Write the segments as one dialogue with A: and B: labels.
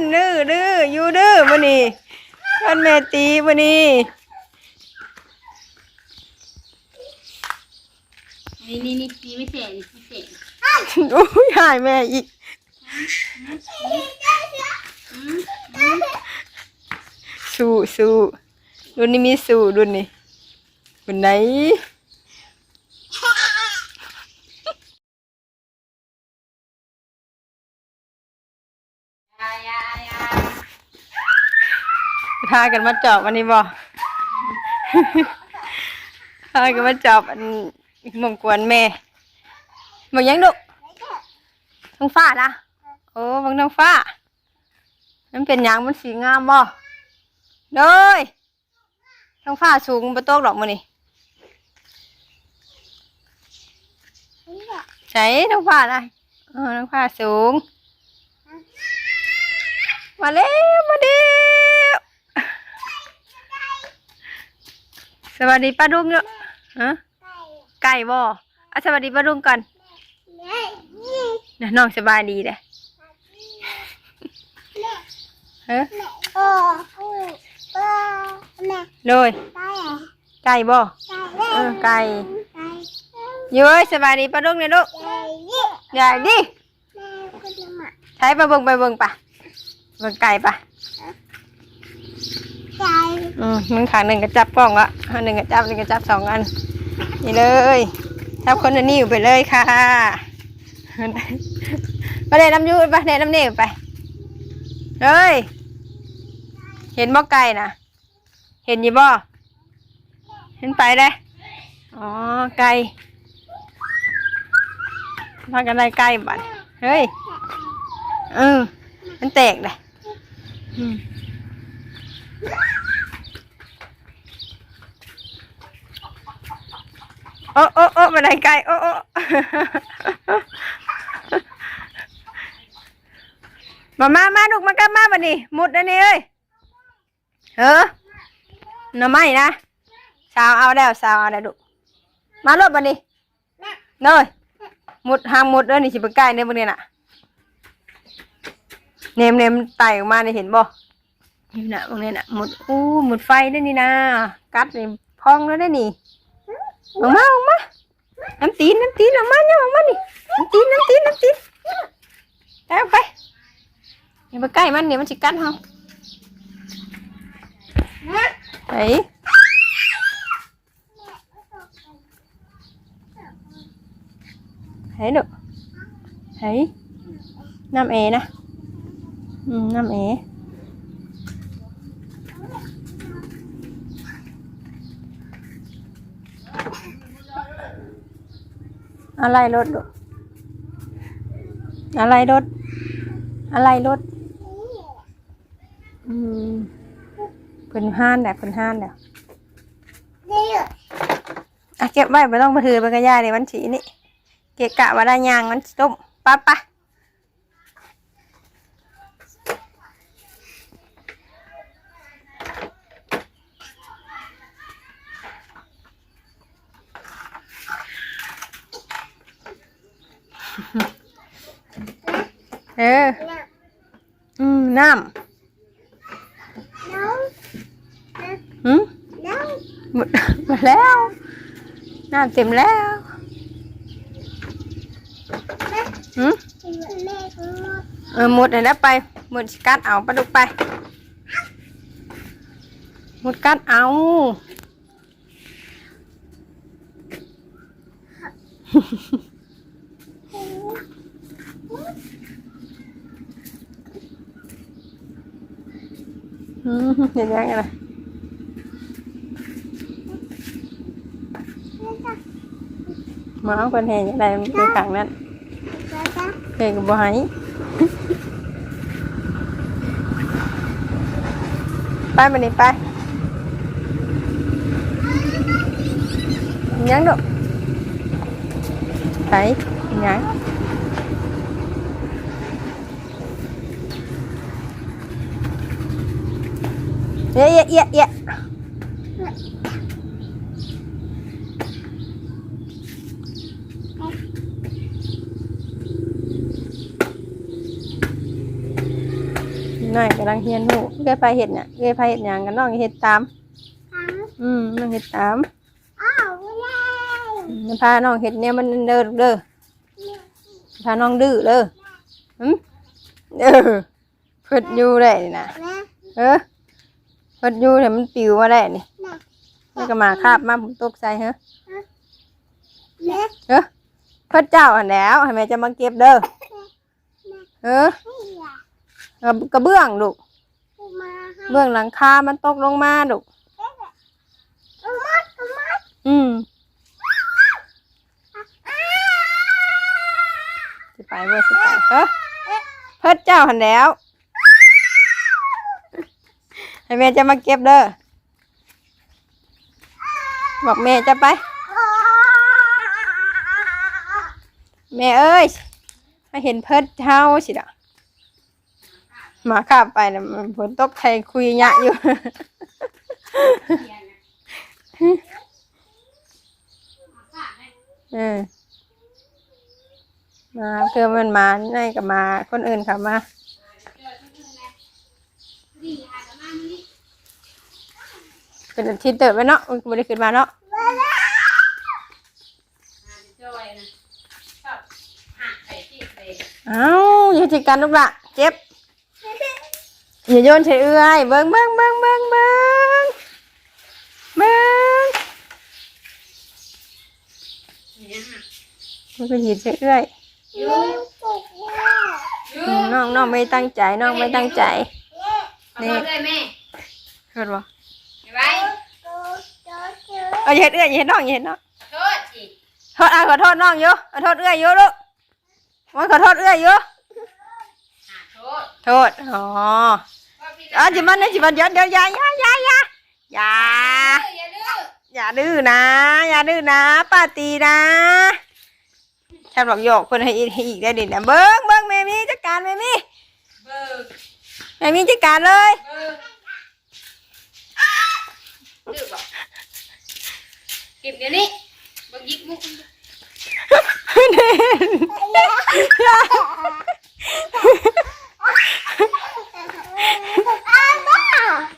A: นดื้อดื้ออยู่ดื้อมื้อนี้วันแม่ตีมื้อนี้
B: นี่นี่นี่นี่ไม่เสร็จนี่ไม่เสร็จ
A: โอ้ยหายแม่อีกสู้สู้รุ่นนี้มีสู้รุ่นนี้รุ่นไหน พากันมาจอบอันนี้บ่พากันมาจอบอันหมองกวนแม่หมองยังดุท้องฟ้านะโอ้บางท้องฟ้ามันเป็นหยังมันสีงามบ่เลยท้องฟ้าสูงบ่ตกดอกมื้อนี้ใช่ท้องฟ้านะเออท้องฟ้าสูง มาเร็วมาเร็ว สวัสดีป้าดุงเนาะฮะไก่บ่อะสวัสดีป้าดุงก่อนนะน้องสบายดีเด้เฮ้เลยไก่บ่เออไก่อย้ยสบายดีป้าดุงเนี่ยลูกอย่าดิใช้ไปเบิ่งไปเบิ่งปะเบิ่งไก่ปะ อืมมึงขางหนึ่งก็จับกล้องละอันหนึ่งก็จับหนึ่งก็จับสองอัน นี่เลยจับคนละนิ้วไปเลยค่ะไปเล่นน้ำยูไปเล่นน้ำเนวไปเฮ้ย เห็นบ่ไก่นะเห็นยี่บ่เห็นไปเลยอ๋อไก่พากันได้ไก่บัดเฮ้ยเออมันแตกเลยอืม โอ้โอ้โอ้มาได้ไก่โอ้โอ้มามามาลูกมากับมาบัดนี้มุดอันนี้เอ้ยเออหน่อไม้นะสาวเอาแล้วสาวเอาแล้วลูกมาลูกบัดนี้เนยมุดหามมุดเด้อนี่สิไปใกล้เนี่ยบัดนี้น่ะเนมเนมไต่ออกมาเนี่ยเห็นบ่ นี่นะตรงนี้น่ะมุดอู้มุดไฟได้นี่นะกัดนี่พองแล้วได้นี่ออกมาออกมาน้ำตีนน้ำตีนออกมาเนี่ยออกมานี่น้ำตีนน้ำตีนน้ำตีนแล้วไปอย่าไปใกล้มันเดี๋ยวมันจะกัดเราไอ้ไอ้ดูไอ้ยน้ำเอนะอืมน้ำเอ อะไรรถดูอะไรรถ อะไรรถ อืมเพิ่นห้านแหละเพิ่นห้านแล้อะเก็บไว้ไม่ต้องมาถือไปกระยาในวันฉีนี่ เกะกะว่าได้ยางมันต้มปั๊บปะ เออ อืมน้ำหืมหมดหมดแล้ว น้ำเต็มแล้วหืมเออหมดแล้วไป หมดกัดเอาปลาดุกไป หมดกัดเอาอ ห็นยังไงล่ะหมาเอาคนแห่ยังไงมันคือขังนั้น เก่งกับบ่ใหายไปมันนี่ไปยังดอกไปยังเอ๊ะเอ๊ะเอ๊ะเอ๊ะน้อยกำลังเฮียนหูเอ้ยไปเห็ดเนี่ยเอ้ยไปเห็ดหยังกันน้องเห็ดตาม อืมน้องเห็ดตามมันพาน้องเห็ดเนี่ยมันเด้อเด้อพาน้องดื้อเด้ออืมเออเพิ่นอยู่ได้นี่นะเออ เพิ่นอยู่แต่มันปิวมาได้นี่มันก็มาคาบมาผมตกใจฮะเออเพิ่นเจ้าหันแหล้วให้แม่จะมาเก็บเด้อเออกระกระเบื้องลูกเบื้องหลังคา มันตกลงมาลูกอืมสิไปบ่สิไปเฮ้เพิ่นเจ้าหันแหล้ว ให้แม่จะมาเก็บเด้อ บอกแม่จะไป แม่เอ้ย มาเห็นเพิ่นเฮาสิดะหมาข้ามไปนะมันฝนตกไทยคุยยะอยู่ เออมาคือมันมาในกับมา คนอื่นเขามา เป็นอาทิตย์เติบไปเนาะมันไม่ได้ขึ้นมาเนาะ
B: จอยนะชอบหักใส่ที่ใส่
A: เอ้าอย่าจิกันลูกละเจ็บอย่าโยนใส่เอื้อยเบิ้งเบิ้งเบิ้งเบิ้งเบิ้งเบิ้ง
B: เนี่ยฮะ
A: มันก็หยิบใส่เอื้อย
B: ยูยู
A: อืมน้องน้องไม่ตั้งใจน้องไม่ตั้งใจ
B: ขอโทษด้วยแม่
A: เห็นปะ
B: เห็น ไหม
A: เอาอย่าเห็ดเอื้อยอย่าเห็ดน้องอย่าเห็ดน้อง
B: ขอโทษสิ
A: โทษอะขอโทษน้องอยู่ขอโทษเอื้อยอยู่ลูกมันขอโทษเอื้อยอยู่
B: หาโทษ
A: โทษอ๋อ
B: ว่าพี่
A: อะจิมันนะจิมันเดี๋ยวเดี๋ยวอย่าอย่าอย่าอย่าอย่า
B: อย่าดื้อ
A: อย่าดื้อนะ อย่าดื้อนะป้าตีนะฉันบอกโยกคนให้อีกให้อีกได้ดินะเบิ้งเบิ้งแม่มีจัดการแม่มี
B: เบิก
A: แม่มีจัดการเลย
B: เบิก ดื้อบอกเก็บเดี๋ยวนี้เบิกยิกมุก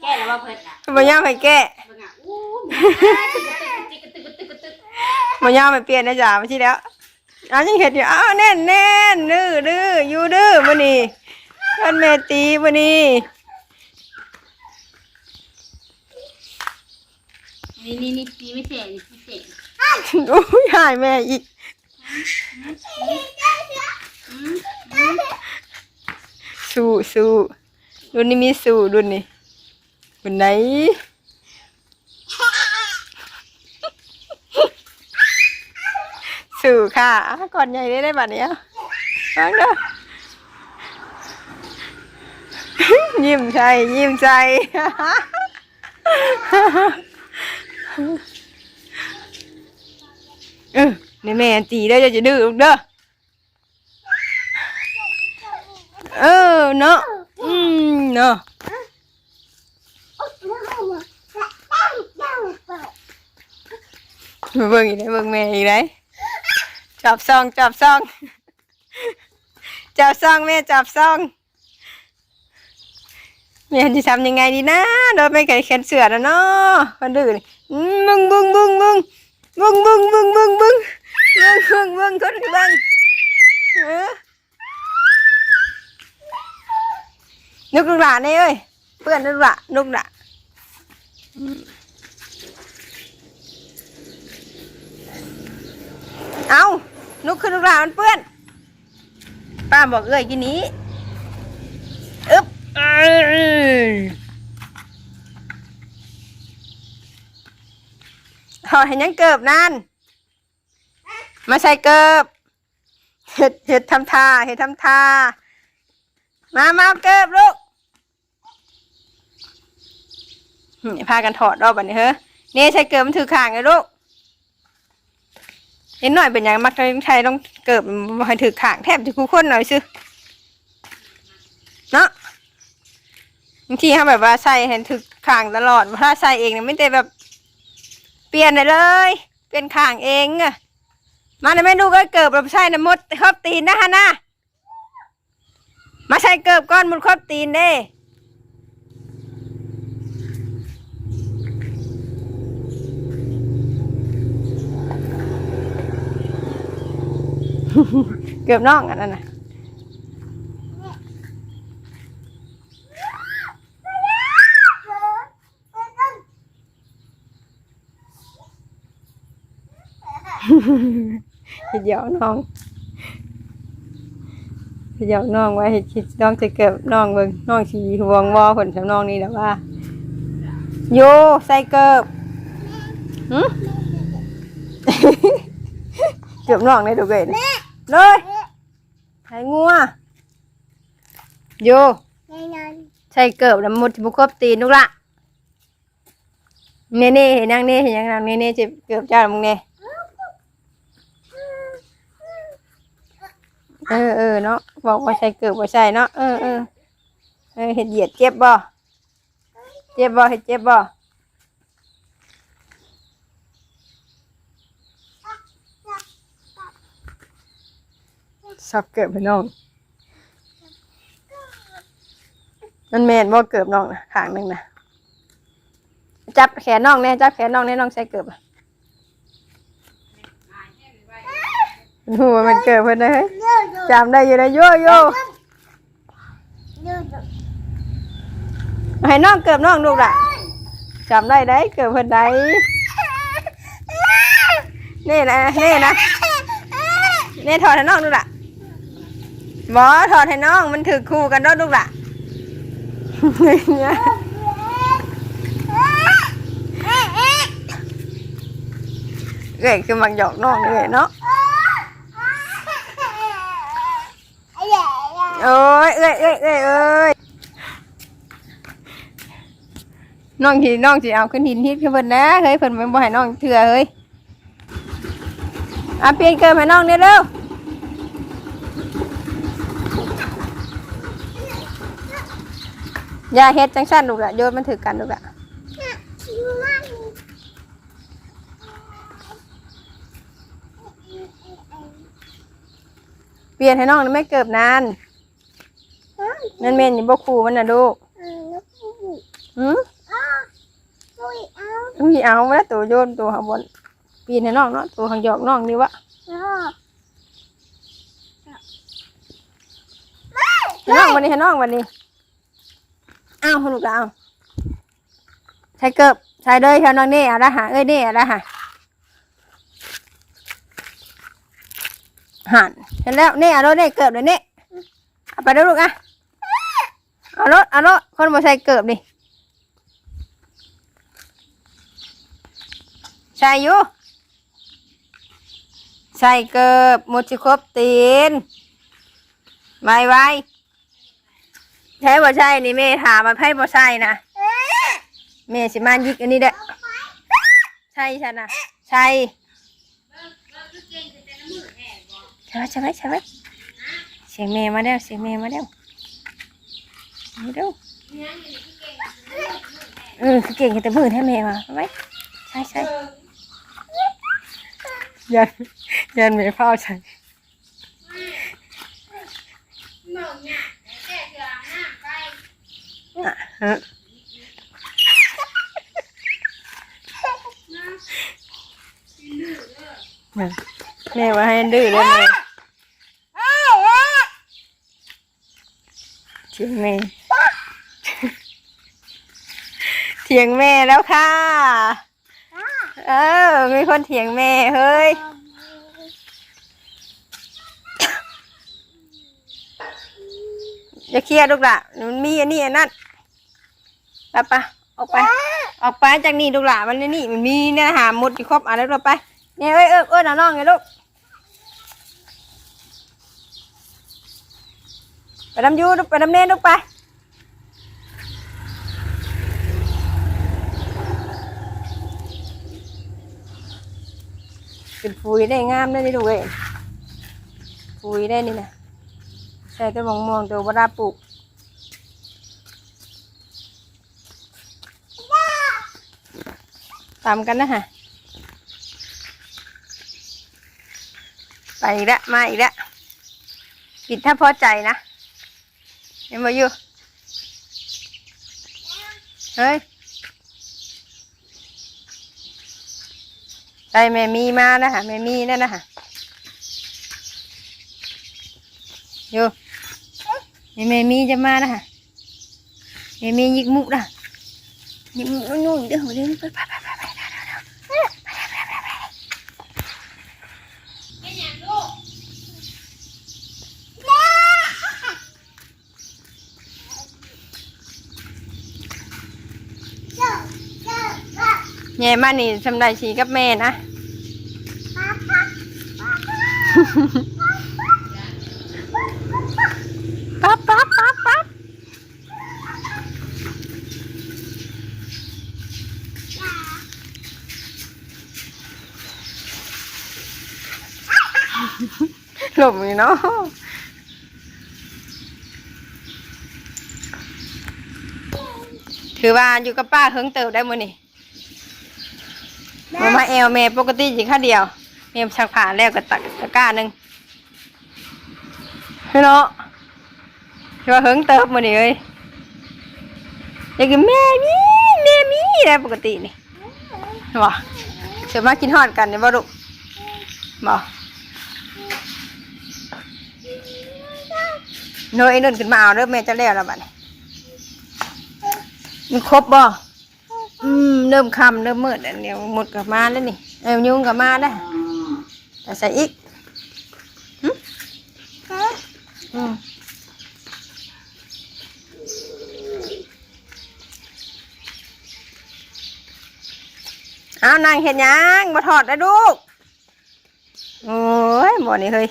B: แก้แล้วว่าเพิ่นอะ
A: มายอมให้แก้
B: เบิ่งอะอู้ตึกตึกตึกตึกตึกตึก
A: มายอมให้เปลี่ยนนะจ๊ะไม่ใช่แล้วเอ้าวยังเห็นอยู่อ้าวแน่นแน่นดื้อดื้ออยู่ดื้อวันนี้กันแม่ตีวันนี้
B: นี่นี่นี่นี่ไม่เสร็จนี่ไม่เสร็จ
A: โอ้ยหายแม่อีกสู้สู้รุ่นนี้มีสู้รุ่นนี้รุ่นไหนสู่ค่ะอะก่อนใหญ่ได้ได้บัดเนี้ยฟังเด้อยิ้มใจยิ้มใจ เออนี่แม่ตีเด้จะดื้อเด้อเออเนาะอืมเนาะเบิ่งอีกได้เบิ่งแม่อีกได้จับซองจับซองจับซองแม่จับซองแม่จะทำยังไงดีนะโดนไม่ไก่แขนเสือนะเนาะมันดื้อ มึงบึ้งบึ้งบึ้งบึ้งบึ้งบึ้งบึ้งบึ้งบึ้งบึ้งบึ้งคนบึ้งนกลูกหลานนี่เอ้ยเพื่อนนึกละนึกละเอานุกขึ้นลูกหลานมันเปื้อนป้าบอกเอ้ยกินนี้อึ๊บเอ้ย ถอดเห็นยังเกิบนั่นมาใส่เกิบเห็ดเห็ดทำท่าเห็ดทำท่ามามาเก็บลูกนี่พากันถอดรอบบันนี้เฮ้ยนี่ใช้เกิบมันถือข่างไงลูกเห็นหน่อยเป็นอย่างมักไทยต้องเกิบมันถือข่างแทบจะคู่คนหน่อยซื้อเนาะบางทีเขาแบบว่าใส่เห็นถือข่างตลอดถ้าใส่เองเนี่ยไม่ได้แบบ เปลี่ยนเลย เปลี่ยนข่างเองอะมาในเมนูก็เกิดแบบใช่นะมดครอบตีนนะฮะนะมาใช้เกิบก้อนมุดครอบตีนเด้เกือบนอกอันนั้นนะ เฮ็ดหยอกน้องเฮ็ดหยอกน้องไว้เฮ็ดคิดน้องจะเกือบน้องเบิ่งน้องสิห่วงวอผลสำน้องนี่แหละว่า โยใส่เกิบหึเกือบน้องได้ดูเกนเลยใส่งัวโยใส่เกิบแล้วหมดบุครบตีนลูกละเน่เน่เห็นยังเน่เห็นยังนางเน่เน่จ็บเกือบเจ้ามึงเน่ เออเออเนาะบอกว่าใส่เกิบว่าใส่เนาะเออเออเออเห็ดเหยียดเจ็บบ่เจ็บบ่เห็ดเจ็บบ่สับเกิบให้น้องมันแมนบ่เกิบน้องนะข้างหนึงนะจับแขนน้องแน่จับแขนน้องแน่น้องใส่เกิบอะหัวมันเกิบเพิ่นนะเฮ้ย จำได้อยู่นะโยโย่ให้น้องเกิบน้องลูกล่ะจำได้ได้เกิบเพิ่นได้นี่นะนี่นะนี่ถอดให้น้องลูกล่ะบอถอดให้น้องมันถือคู่กันเด้วยลูกล่ะเนี่ยเอ้ยคือมักหยอกน้องเลยเนาะ โอ้ยเอ้ยเอ้ยเอ้ยเอ้ยน้องที่น้องสิเอาขึ้นหินฮิตขึ้นเพิ่นนะเฮ้ยเพิ่นไม่บ่ให้น้องเถื่อเฮ้ยอะเปลี่ยนเกินให้น้องเนี่ยเร็วอย่าเฮ็ดจังซั่นลูกละโยนมันถือกันลูกละเปลี่ยนให้น้องไม่เกิบนาน นั่นเมนอย่าบ่คูมันน่ะลูกหืมอุ้ยเอาแล้วตัวโยนตัวข้างบนเปลี่ยนให้น้องเนาะตัวข้างหยอกน้องนี่วะให้น้องวันนี้ให้น้องวันนี้อ้าวลูกละเอาใช้เกิบใช้เลยแถวน้องนี่เอาละหะเอ้ยนี่เอาละหะหันเห็นแล้วนี่เอารถนี่เกิบเลยนี่เอาไปเด้อลูกอะ เอารถเอารถคนมาใส่เกิบดิใส่อยู่ใส่เกิบหมดสิครบตีนไวไวใช่บ่ใช่นี่แม่ถามมาไพ่บ่ใช่นะแม่สิมายิกอันนี้เด้อใช่ฉันนะใช่ใช่ไหมใช่ไหมใช่ไหมเสียงแม่มาแล้วเสียงแม่มาแล้ว มาเร็วเออคือเก่งแต่มือให้แม่มาเอาไหมใช่ใช่ยันยันแม่เฝ้าใช่อะฮะแม่ว่าให้ดื้อเลยแม่เถียงแม่ เถียงแม่แล้วค่ะ เออ มีคนเถียงแม่เฮ้ย อย่าเครียดลูกละมันมีอันนี้อันนั้นไปปะออกไป ออกไปจากนี่ลูกหล่ะมันนี่มันมีเนื้อหาหมดที่ครบอะแล้วเราไป เนี่ยเอ้ยเอ้ยเอ้ยน้องไงลูกไปดำยูลูกไปดำเนนลูกไป เป็นฟุยได้งามได้นี่ลูกเอ้ยฟุยได้นี่นะใส่ตัวมองม่วงตัวบดาปลูกตามกันนะฮะไปอีกแล้วมาอีกแล้วปิดถ้าพอใจนะเห็นมาอยู่เฮ้ย ใจแม่มีมานะฮะแม่มีนั่นนะฮะอยู่นี่แม่มีจะมานะฮะแม่มียิกมุกนะยิกมุกนู่นเดี๋ยวเดี๋ยวไปไปไปไปแย่มานี่สำได้ชีกับแม่นะ ปั๊บปั๊บปั๊บปั๊บหลบอยู่เนาะถือว่าอยู่กับป้าเฮิงเติบได้มื้อนี่มามาแอลแม่ปกติสิค่าเดียว แม่ชักผ่าแล้วก็ตักตะกร้าหนึงเนาะถือว่าเฮิงเติบมื้อนี่เอ้ยอยากกินแม่มีแม่มีได้ปกตินี่บ่เสิมากินฮอดกันนี่บ่ลูกบ่โนยไอ้นุ่นขึ้นมาเอาเด้อแม่จะแล้วแล้วบัดนี้มันครบบ่อืมเริ่มคำเริ่มมืดแล้วเดี๋ยวหมดกับมาแล้วนี่ เอ้ยยุงกับมาได้ วแต่ใส่อีกหึอืมเอานางเห็นยังมาถอดได้ลูก โอ้ยบ่นี่เฮ้ย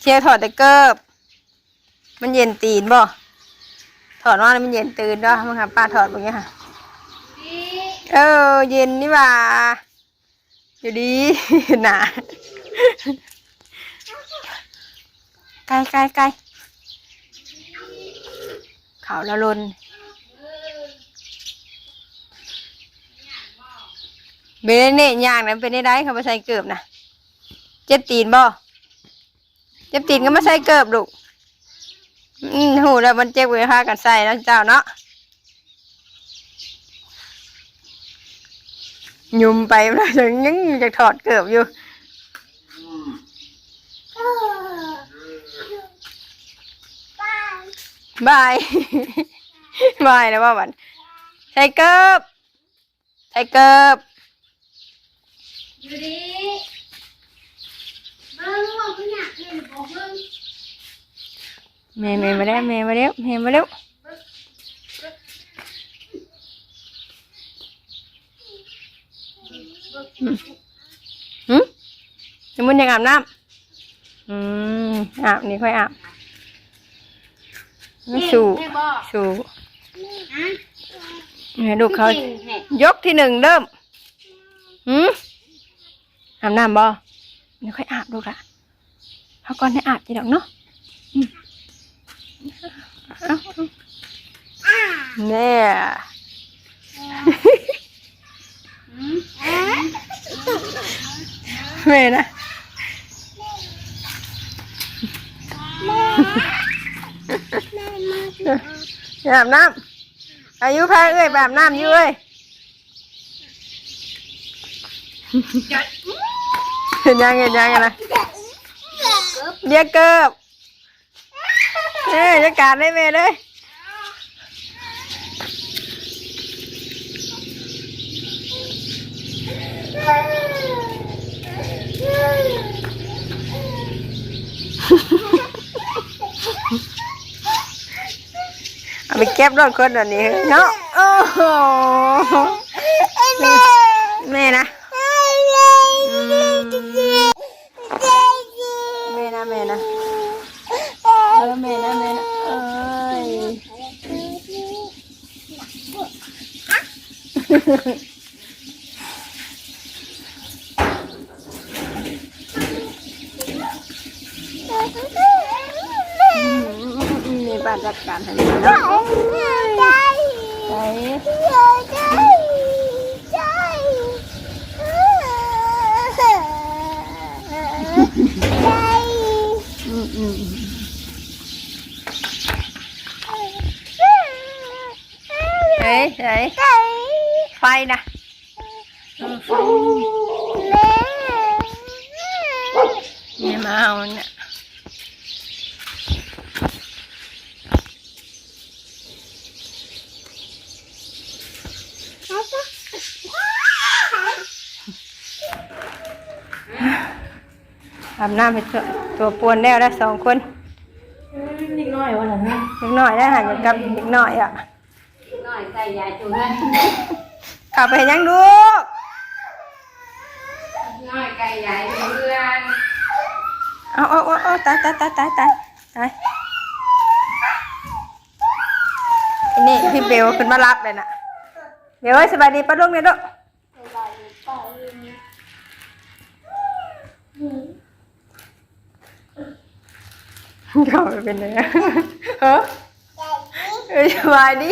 A: เชียวถอดแต่เกิบ มันเย็นตีนบ่ ถอดว่าแล้วมันเย็นตื่นด้วยมั้งครับป้าถอดแบบนี้ค่ะ
B: นี่
A: เออ เย็นนี่ว่า อยู่ดีหนาไกลไกลไกลเขาละลนเบลเน่ย่างนั้นเป็นได้ได้เขามาใส่เกือบนะเจ็บตีนบ่เจ็บตีนก็มาใส่เกือบลูกอืมหูแล้วมันเจ็บเวลากันใส่แล้วเจ้าเนาะ ยุมไปแล้วยังยังจะถอดเกือบอยู่บายบายแล้วว่าวันใส่เกือบใส่เกือบ
B: อยู่ดีเบิ้งว่าคุณอยากเห็นบอกเบิ้ง
A: เมย์เมย์มาแล้วเมย์มาแล้วเมย์มาแล้ว หืมจะมุนยังอาบน้ำอืมอาบนี่ค่อยอาบสู
B: แม่บอก
A: สู
B: ฮะ
A: ให้ดูเขา
B: จริงแม่
A: ยกที่หนึ่งเริ่มหืมอาบน้ำบ่นี่ค่อยอาบดูละเขาก่อนให้อาบจีดอกเนาะอืมเอาเอาเนี่ย
B: อืม
A: แม่นะอาบน้ำอายุพาเอ้ยไปอาบน้ำอยู่เอ้ยเห็นยังเห็นยังไงนะเรียกเกิบเอ้ยจะการได้แม่เลย เอาไปเก็บรถคนอันนี้เนาะโอ้โหแม่นะอืมแม่นะแม่นะเออแม่นะแม่นะเอ้ยนี่บ้านจัดการให้ดีเนาะไปอืมอืมอืม เฮ้ยเฮ้ยไฟนะอืมไฟมาเอาเนี่ยอาบน้ำไปตัวตัวปวนแล้วได้สองคน
B: นิดหน่อยวันนั้นนะ
A: เล็กน้อยได้หันกับเล็กน้อยอะ
B: หน่อยใส่ยาจุนั่น
A: ขับไปยังดู
B: น้อยไก่ใหญ่เพื่อน
A: เอาเอาเอาเอาตายตายตายตายตายตายอันนี่พี่เบลขึ้นมารับเลยน่ะเบลเอ้ยสบายดีป้าลุงเนี่ยลูกเขาไปเป็นไงเออเออสบายดี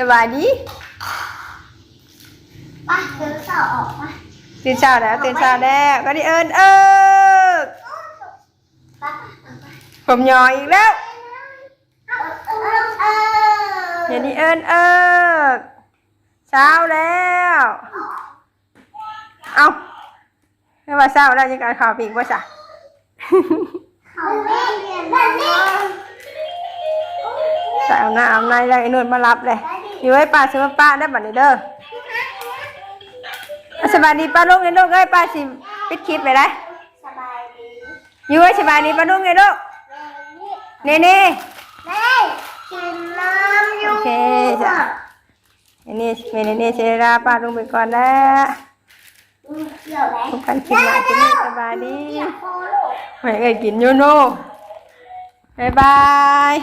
A: สบายดี
C: ป้าเดินต่อออกมา
A: ตื่นเช้าแล้วตื่นเช้าแล้วก็ได้เอิญเอิก
C: ป้า
A: ผมยออีกแล้ว
C: เออเออเออ
A: เดี๋ยวนี้เอิญเอิกเช้าแล้ว เอาไม่ว่าเช้าแล้วยังการข่าวปีกว่าจ้ะ
C: เขาไม่เรียนแบบนี้
A: ใส่เอาหน้าเอาในแล้วไอ้นุ่นมารับเลย อยู่ไว้ป้าซื้อมาป้าได้บัดนี้เด้ออะสบายดีป้าลุงไอ้ลูกเอ้ยป้าสิปิดคลิปไปได้
C: สบายดี
A: อยู่ไว้สบายดีป้าลุงไอ้ลูก
C: แม่นี่
A: นี่นี่
C: แม่กินน้ำอ
A: โอยู่เคจ้ะอันนี้เมนูนี้เชราป้าลุงไปก่อนแล้ว
C: เกี่ยวไหม
A: พบกันคลิปหน้าที่นี่สบายดี
C: เกี่ยวโคลูก
A: ไม่เอ้ยกินอยูโน่บายบาย